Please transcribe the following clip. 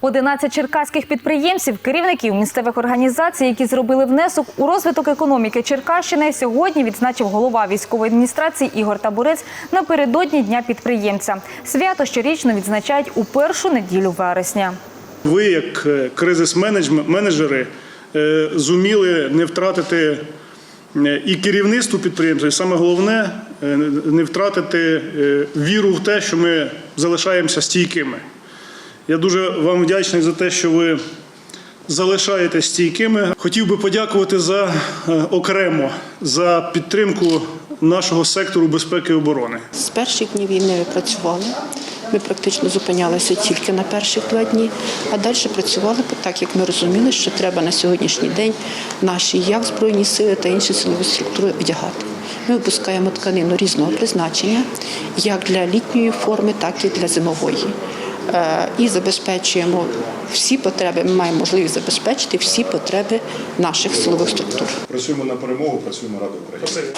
11 черкаських підприємців, керівників місцевих організацій, які зробили внесок у розвиток економіки Черкащини, сьогодні відзначив голова військової адміністрації Ігор Табурець напередодні Дня підприємця. Свято щорічно відзначають у першу неділю вересня. Ви, як е, кризис менеджери, е, зуміли не втратити е, і керівництво підприємства, і саме головне не втратити віру в те, що ми залишаємося стійкими. Я дуже вам вдячний за те, що ви залишаєтесь стійкими. Хотів би подякувати за е, окремо за підтримку нашого сектору безпеки і оборони. З перших днів війни ми працювали. Ми практично зупинялися тільки на перших два дні, а далі працювали так, як ми розуміли, що треба на сьогоднішній день наші як збройні сили та інші силові структури одягати. Ми випускаємо тканину різного призначення, як для літньої форми, так і для зимової. І забезпечуємо всі потреби. Ми маємо можливість забезпечити всі потреби наших силових структур. Працюємо на перемогу, працюємо ради України.